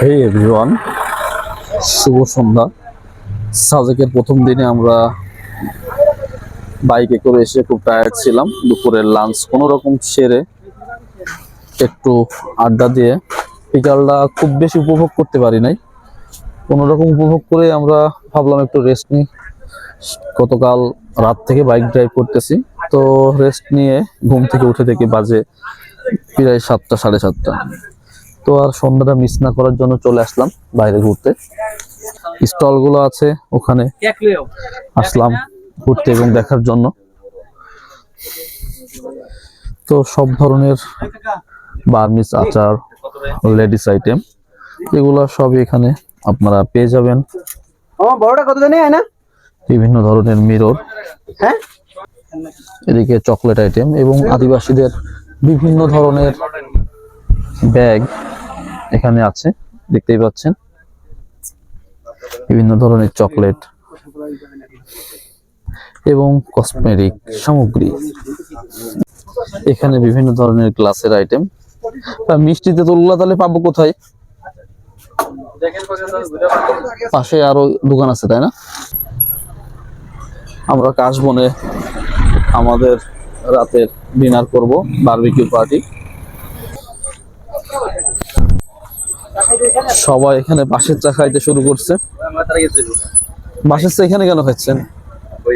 হে everyone শুভ সন্ধ্যা। সাজেকের প্রথম দিনে আমরা বাইকে করে এসে খুব টায়ার্ড ছিলাম। দুপুরের লাঞ্চ কোনো রকম সেরে একটু আড্ডা দিয়ে বিকালটা খুব বেশি উপভোগ করতে পারি নাই। কোনো রকম উপভোগ করে আমরা ভাবলাম একটু রেস্ট নিই। গতকাল রাত থেকে বাইক ড্রাইভ করতেছি। তো রেস্ট নিয়ে ঘুম থেকে উঠে থেকে বাজে প্রায় সাতটা, সাড়ে সাতটা। তো আর সন্ধ্যাটা মিস না করার জন্য চলে আসলাম বাইরে ঘুরতে। স্টলগুলো আছে ওখানে। আসলাম ঘুরতে এবং দেখার জন্য। তো সব ধরনের বার্মিস আচার লেডিস আইটেম এগুলো সবই এখানে আপনারা পেয়ে যাবেন। বড়টা কত জানি না? বিভিন্ন ধরনের মিরর হ্যাঁ? এদিকে চকলেট আইটেম এবং আদিবাসীদের বিভিন্ন ধরনের ব্যাগ এখানে আছে, দেখতেই পাচ্ছেন। বিভিন্ন ধরনের চকলেট এবং কসমেটিক সামগ্রী। এখানে বিভিন্ন ধরনের গ্লাসের আইটেম। মিষ্টিতে তোল্লা তাহলে পাবো কোথায়? পাশে আরও দোকান আছে, তাই না? আমরা কাশবনে আমাদের রাতের ডিনার করব বারবিকিউ পার্টি সবাই এখানে বাঁশের চা খাইতে শুরু করছে। বাঁশের চা এখানে কেন খাচ্ছেন?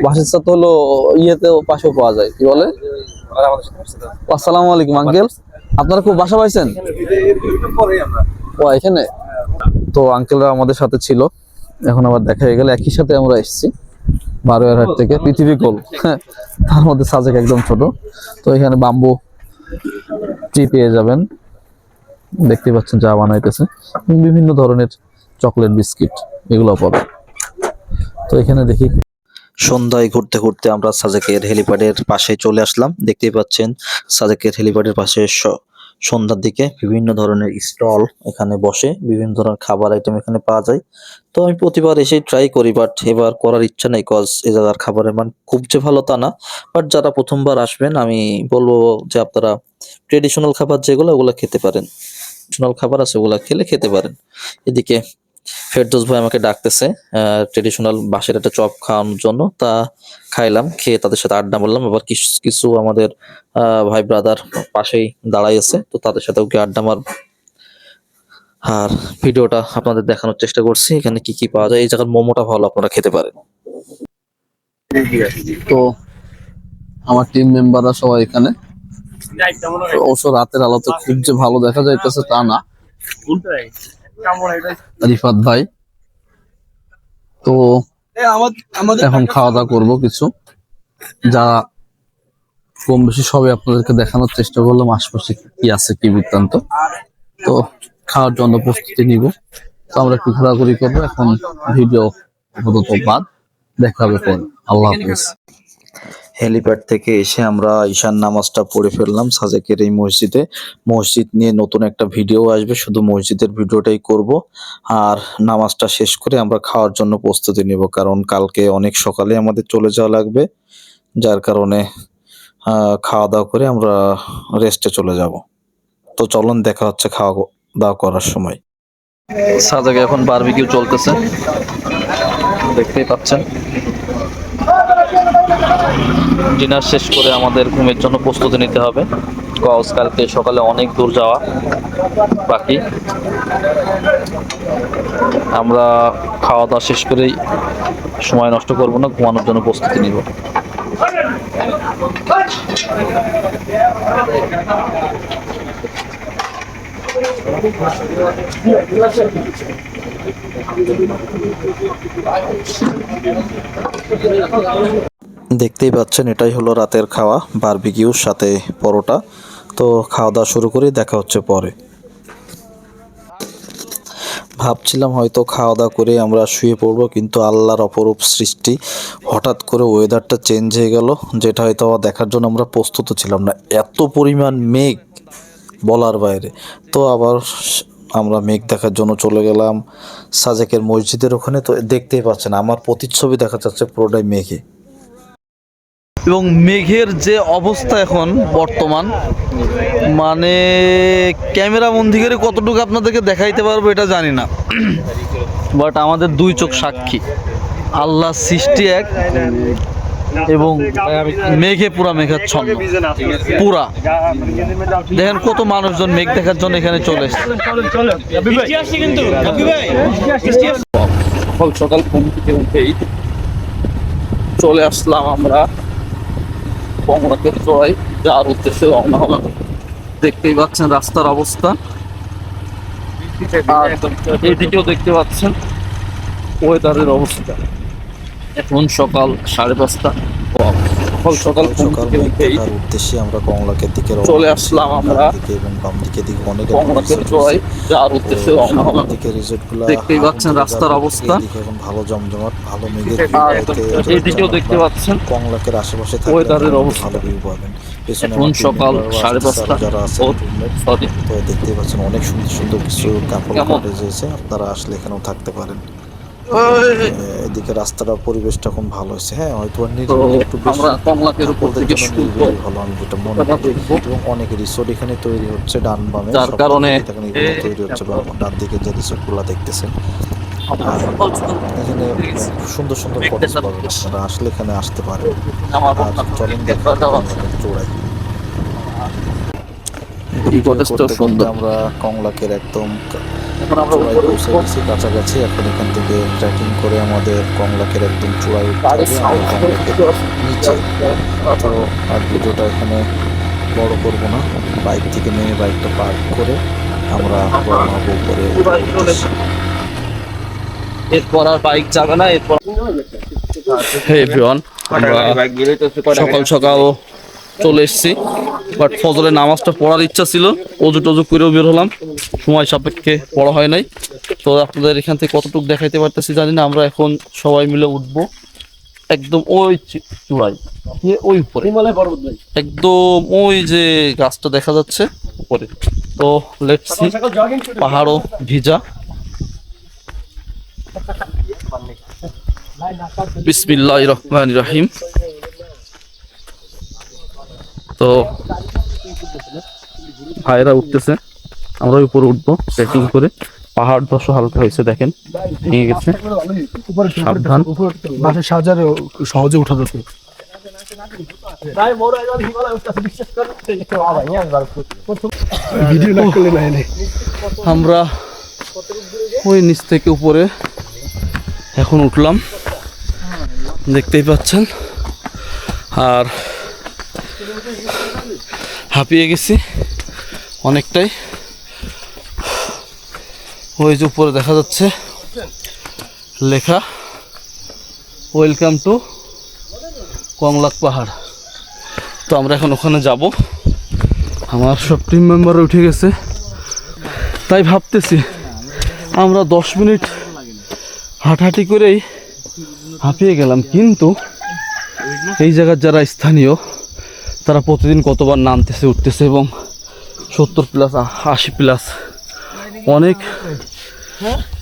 বাঁশের চা তো হলো ইয়েতেও, পাশেও পাওয়া যায়, কি বলে? আসসালামু আলাইকুম, আঙ্কেল। আপনারা খুব বাসা পাইছেন? ও, এখানে? তো আঙ্কেলরা আমাদের সাথে ছিল। এখন আবার দেখা হয়ে গেল একই সাথে আমরা এসেছি, বারোয়ারহাট থেকে পৃথিবী গোল। তার মধ্যে সাজেক একদম ছোট। তো এখানে বাম্বু ট্রি পেয়ে যাবেন। দেখতে পাচ্ছেন যা বানাইতেছে। বিভিন্ন ধরনের চকলেট বিস্কিট এগুলো পাবেন তো এখানে দেখি সন্ধ্যায় ঘুরতে ঘুরতে আমরা সাজেকের হেলিপ্যাডের পাশে চলে আসলাম। দেখতেই পাচ্ছেন সাজেকের হেলিপ্যাডের পাশে সন্ধ্যার দিকে বিভিন্ন ধরনের স্টল এখানে বসে, বিভিন্ন ধরনের খাবার আইটেম এখানে পাওয়া যায়। তো আমি প্রতিবার এসে ট্রাই করি বাট এবার করার ইচ্ছা নেই কজ এ জায়গার খাবারের মান খুব যে ভালো তা না। বাট যারা প্রথমবার আসবেন, আমি বলব যে আপনারা ট্রেডিশনাল খাবার যেগুলো, ওগুলো খেতে পারেন। ট্রেডিশনাল খাবার আছে, ওগুলো খেলে খেতে পারেন। এদিকে ফেরদোস ভাই আমাকে ডাকতেছে ট্রেডিশনাল বাঁশের একটা চপ খাওয়ানোর জন্য। তা খাইলাম, খেয়ে তাদের সাথে আড্ডা মারলাম। আবার কিছু কিছু আমাদের ভাই ব্রাদার পাশেই দাঁড়াই আছে, তো তাদের সাথেও কি আড্ডা মার আর ভিডিওটা আপনাদের দেখানোর চেষ্টা করছি, এখানে কি কি পাওয়া যায়। এই জায়গার মোমোটা ভালো, আপনারা খেতে পারেন। তো আমার টিম মেম্বাররা সবাই এখানে। অবশ্য রাতের আলোতে খুব যে ভালো দেখা যাইতেছে তা না। রিফাত ভাই। তো এখন খাওয়া দাওয়া করব কিছু। যা কম বেশি সবই আপনাদেরকে দেখানোর চেষ্টা করলাম আশপাশে কি আছে কি বৃত্তান্ত। তো খাওয়ার জন্য প্রস্তুতি নিব। তো আমরা একটু ঘোরাঘুরি করব এখন ভিডিও আপাতত বাদ। দেখা হবে পরে। আল্লাহ হাফিজ। হেলিপ্যাড থেকে এসে আমরা ঈশান নামাজটা পড়ে ফেললাম সাজেকের এই মসজিদে। মসজিদ নিয়ে নতুন একটা ভিডিও আসবে, শুধু মসজিদের ভিডিওটাই করব। আর নামাজটা শেষ করে আমরা খাওয়ার জন্য প্রস্তুতি নেব, কারণ কালকে অনেক সকালে আমাদের চলে যাওয়া লাগবে। যার কারণে খাওয়া দাওয়া করে আমরা রেস্টে চলে যাব। তো চলুন, দেখা হচ্ছে খাওয়া দাওয়া করার সময়। সাজাকে এখন বারবিকিউ চলতেছে। দেখতেই পাচ্ছেন। ডিনার শেষ করে আমাদের ঘুমের জন্য প্রস্তুতি নিতে হবে। কজ কালকে সকালে অনেক দূর যাওয়া বাকি। আমরা খাওয়া দাওয়া শেষ করেই সময় নষ্ট করব না, ঘুমানোর জন্য প্রস্তুতি নিব। দেখতেই পাচ্ছেন, এটাই হলো রাতের খাওয়া, বারবিকিউর সাথে পরোটা। তো খাওয়া দাওয়া শুরু করি, দেখা হচ্ছে পরে। ভাবছিলাম হয়তো খাওয়া দাওয়া করে আমরা শুয়ে পড়ব, কিন্তু আল্লাহর অপরূপ সৃষ্টি হঠাৎ করে ওয়েদারটা চেঞ্জ হয়ে গেল, যেটা হয়তো দেখার জন্য আমরা প্রস্তুত ছিলাম না। এত পরিমাণ মেঘ বলার বাইরে। তো আবার আমরা মেঘ দেখার জন্য চলে গেলাম সাজেকের মসজিদের ওখানে। তো দেখতেই পাচ্ছেন, আমার প্রতিচ্ছবি দেখা যাচ্ছে পুরোটাই মেঘে। এবং মেঘের যে অবস্থা এখন বর্তমান মানে ক্যামেরা বন্দি করে কতটুকু আপনাদেরকে দেখাইতে পারব এটা জানি না। বাট আমাদের দুই চোখ সাক্ষী। আল্লাহ সৃষ্টি এক এবং মেঘে পুরা মেঘাচ্ছন্ন। পুরা। দেখেন কত মানুষজন মেঘ দেখার জন্য এখানে চলে সকাল সকাল ঘুম থেকে উঠেই চলে আসলাম আমরা কমলাকে চড়াই, যার উদ্দেশ্যে রওনা হলাম। দেখতেই পাচ্ছেন রাস্তার অবস্থা। আর এইদিকেও দেখতে পাচ্ছেন ওয়েদারের অবস্থা। এখন সকাল সাড়ে পাঁচটা। সকাল সকাল সকাল উদ্দেশ্যে আমরা কমলাকের দিকে চলে আসলাম আমরা। এবং বাম দিকে দিকে অনেক কমলাকে চড়াই যার উদ্দেশ্যে রওনা দিকে রিসোর্টগুলো দেখতেই পাচ্ছেন রাস্তার অবস্থা। এখন ভালো জমজমাট ভালো মেঘের ভিউতে এইদিকেও দেখতে পাচ্ছেন। কংলাকের আশেপাশে ওয়েদারের অবস্থা। ভালো ভিউ পাবেন। এখন সকাল সাড়ে পাঁচটা। যারা আছে ও তো দেখতেই পাচ্ছেন অনেক সুন্দর সুন্দর কিছু কাপড়? কটেজ হয়েছে আপনারা আসলে এখানেও থাকতে পারেন। এদিকে রাস্তাটা পরিবেশটা খুব ভালো হয়েছে। হ্যাঁ হয়তো নিরিবিলি একটু ভালো আমি যেটা মনে করি। এবং অনেক রিসোর্ট এখানে তৈরি হচ্ছে ডান বামে যার কারণে তৈরি হচ্ছে ডান দিকে যে রিসোর্টগুলা দেখতেছেন এখানে সুন্দর সুন্দর কটেজ পাবেন আপনারা আসলে এখানে আসতে পারেন। আর চলেন দেখা যাওয়া করতে সুন্দর। আমরা কংলাকের একদম এখন আমরা চূড়ায় উপরে পৌঁছে গেছি কাছাকাছি। এখন এখান থেকে ট্রেকিং করে আমাদের কংলাকের একদম চূড়ায় উঠতে নিচে। তো আর ভিডিওটা এখানে বড় করব না। বাইক থেকে নেমে বাইকটা পার্ক করে আমরা রওনা হব উপরে এরপর আর বাইক যাবে না এরপর হে এভরিওয়ান আমরা সকাল সকাল চলে এসেছি। বাট ফজরের নামাজটা পড়ার ইচ্ছা ছিল অজু টজু করেও বের হলাম। সময় সাপেক্ষে পড়া হয় নাই। তো আপনাদের এখান থেকে কতটুকু দেখাইতে পারতেছি জানি না আমরা এখন সবাই মিলে উঠবো একদম ওই চূড়ায় ওই উপরে। একদম ওই যে গাছটা দেখা যাচ্ছে উপরে। তো লেটস পাহাড়ও ভিজা। বিসমিল্লাহ রহমান রাহিম। তো ভাইরা উঠতেছে। আমরা উপরে উঠবো ট্রেকিং করে। পাহাড় ধস হালকা হয়েছে দেখেন। ভেঙে গেছে। সাবধান। বাসের সাহায্যে সহজে উঠা নাই আমরা ওই নিচ থেকে উপরে এখন উঠলাম। দেখতেই পাচ্ছেন। আর হাঁপিয়ে গেছি অনেকটাই। ওই যে উপরে দেখা যাচ্ছে লেখা ওয়েলকাম টু কংলাক পাহাড়। তো আমরা এখন ওখানে যাব। আমার সব টিম মেম্বার উঠে গেছে। তাই ভাবতেছি আমরা দশ মিনিট হাঁটাহাঁটি করেই হাঁপিয়ে গেলাম, কিন্তু এই জায়গার যারা স্থানীয় তারা প্রতিদিন কতবার নামতেছে উঠতেছে এবং সত্তর প্লাস আশি প্লাস অনেক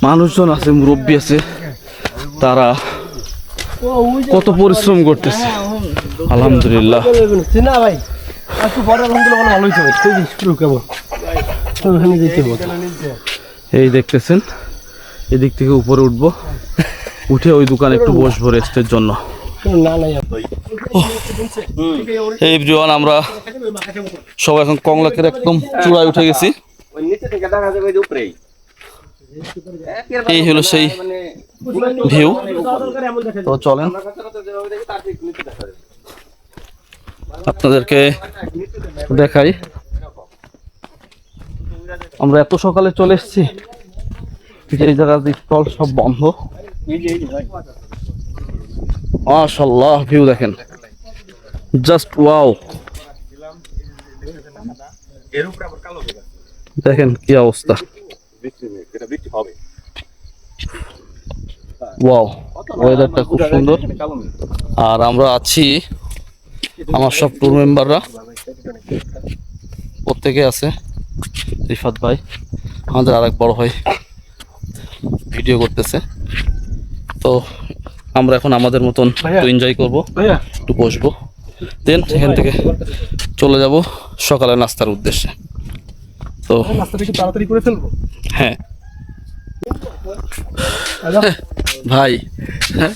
মানুষজন আছে মুরব্বী আছে তারা কত পরিশ্রম করতেছে। আলহামদুলিল্লাহ। এই দেখতেছেন এদিক থেকে উপরে উঠবো। উঠে ওই দোকানে একটু বসবো রেস্টের জন্য। এভরিওয়ান আমরা সবাই এখন কংলাকের একদম চূড়ায় উঠে গেছি। এই হলো সেই ভিউ তো চলেন। আপনাদেরকে দেখাই। আমরা এত সকালে চলে এসেছি যে এই জায়গার স্টল সব বন্ধ। মাশাল্লাহ ভিউ দেখেন। জাস্ট ওয়াও দেখেন কি অবস্থা। ওয়াও ওয়েদারটা খুব সুন্দর। আর আমরা আছি আমার সব ট্যুর মেম্বাররা প্রত্যেকে আছে, রিফাত ভাই। আমাদের আরেক বড় ভাই ভিডিও করতেছে। তো আমরা এখন আমাদের মতন। এনজয় করব। একটু বসবো। দেন এখান থেকে চলে যাব সকালে নাস্তার উদ্দেশ্যে। তো তাড়াতাড়ি করে ফেলব? হ্যাঁ। ভাই হ্যাঁ?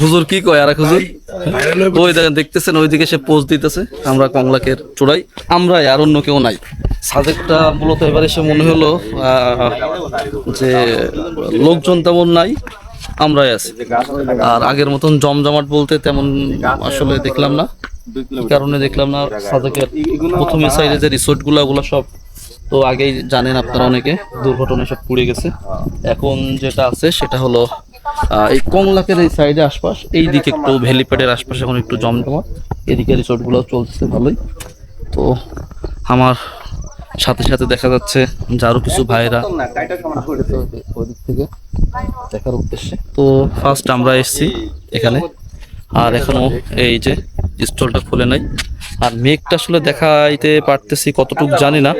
হুজুর কি কয় আর হুজুর? ওই দেখেন দেখতেছেন ওইদিকে সে পোজ দিতেছে আমরা কংলাকের চূড়াই আমরাই আর অন্য কেউ নাই। সাজেকটা মূলত এবারে সে মনে হলো আহ, যে লোকজন তেমন নাই। আমরাই আছি। আর আগের মতন জমজমাট বলতে তেমন আসলে দেখলাম না। কারণে দেখলাম না সাজেকের প্রথমে সাইডে যে রিসোর্টগুলো ওগুলো সব। তো আগেই জানেন আপনারা অনেকে দুর্ঘটনায় সব পুড়ে গেছে। এখন যেটা আছে, সেটা হলো এই কংলাকের এই সাইডে আশপাশ এই দিকে একটু ভ্যালিপ্যাডের আশপাশ এখন একটু জমজমাট। এদিকে রিসোর্টগুলো চলছে ভালোই। তো আমার সাথে সাথে দেখা যাচ্ছে যারও কিছু ভাইরা। ওদিক থেকে দেখার উদ্দেশ্যে। তো ফার্স্ট আমরা এসেছি এখানে। আর এখনও এই যে স্টলটা খুলে নাই। আর মেঘটা আসলে দেখাইতে পারতেছি কতটুকু জানি না।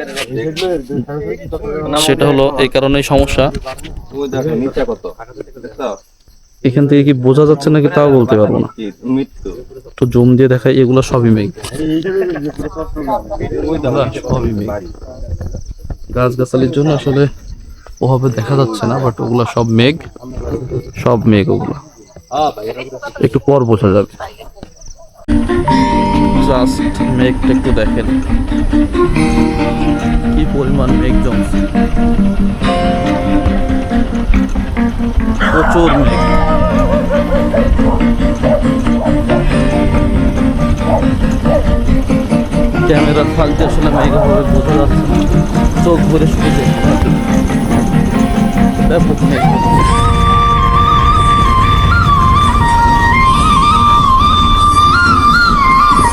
সেটা হলো এই কারণেই সমস্যা। এখান থেকে কি বোঝা যাচ্ছে নাকি তাও বলতে পারব না? তো জুম দিয়ে দেখাই, এগুলো সবই মেঘ সবই মেঘ গাছ গাছালির জন্য আসলে ওভাবে দেখা যাচ্ছে না বাট ওগুলো সব মেঘ সব মেঘ ওগুলো। একটু পর বোঝা যাবে। জাস্ট মেঘটা একটু দেখেন। কি পরিমাণ মেঘ জমছে। প্রচুর মেঘ ক্যামেরার ফাঁক দিয়ে আসলে মেঘ হবে, বোঝা যাচ্ছে চোখ ভরে শুধু ব্যাপক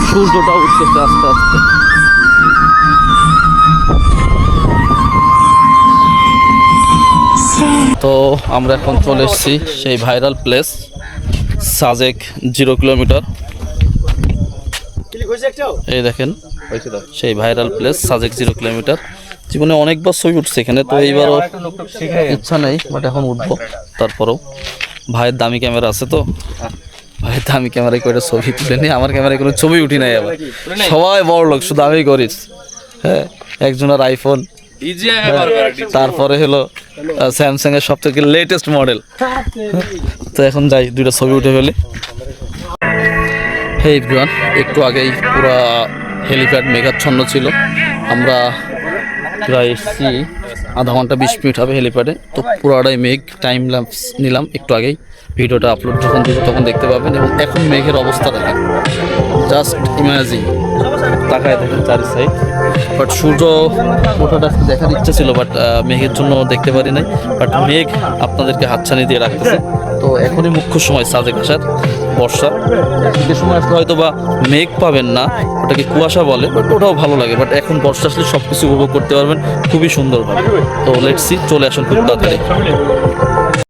সূর্যটা উঠতেছে আস্তে আস্তে। তো আমরা এখন চলে এসেছি সেই viral place, Sajek zero kilometre. এই দেখেন, সেই viral place, Sajek zero kilometre. জীবনে অনেকবার ছবি উঠছে এখানে, তো এইবারও ইচ্ছা নেই বাট এখন উঠবো তারপরেও। ভাইয়ের দামি ক্যামেরা আছে তো? ভাই দামি ক্যামেরায় করে ছবি তুলে নি আমার ক্যামেরায় কোনো ছবি উঠি নাই আবার। সবাই বড় লোক শুধু আমি করিস। হ্যাঁ একজনের আইফোন তারপরে হলো স্যামসাং এর সব থেকে লেটেস্ট মডেল তো এখন যাই দুইটা ছবি উঠে ফেলি। হে একটু আগেই পুরো হেলিপ্যাড মেঘাচ্ছন্ন ছিল। আমরা প্রায় এসছি আধা ঘণ্টা বিশ মিনিট হবে হেলিপ্যাডে তো পুরোটাই মেঘ টাইম ল্যাপস নিলাম একটু আগেই। ভিডিওটা আপলোড যখন দিব তখন দেখতে পাবেন। এবং এখন মেঘের অবস্থা দেখেন। জাস্ট ইমাজিং তাকায় দেখেন চারি সাইড বাট সূর্য ওঠাটা দেখার ইচ্ছা ছিল বাট মেঘের জন্য দেখতে পারি নাই। বাট মেঘ আপনাদেরকে হাতছানি দিয়ে রাখতেছে। তো এখনই মুখ্য সময় সাজেক আসার বর্ষা যে সময় আসলে হয়তো বা মেঘ পাবেন না, ওটাকে কুয়াশা বলে বাট ওটাও ভালো লাগে। বাট এখন বর্ষা আসলে সব কিছু উপভোগ করতে পারবেন, খুবই সুন্দরভাবে। তো লেটসি চলে আসুন খুব তাড়াতাড়ি।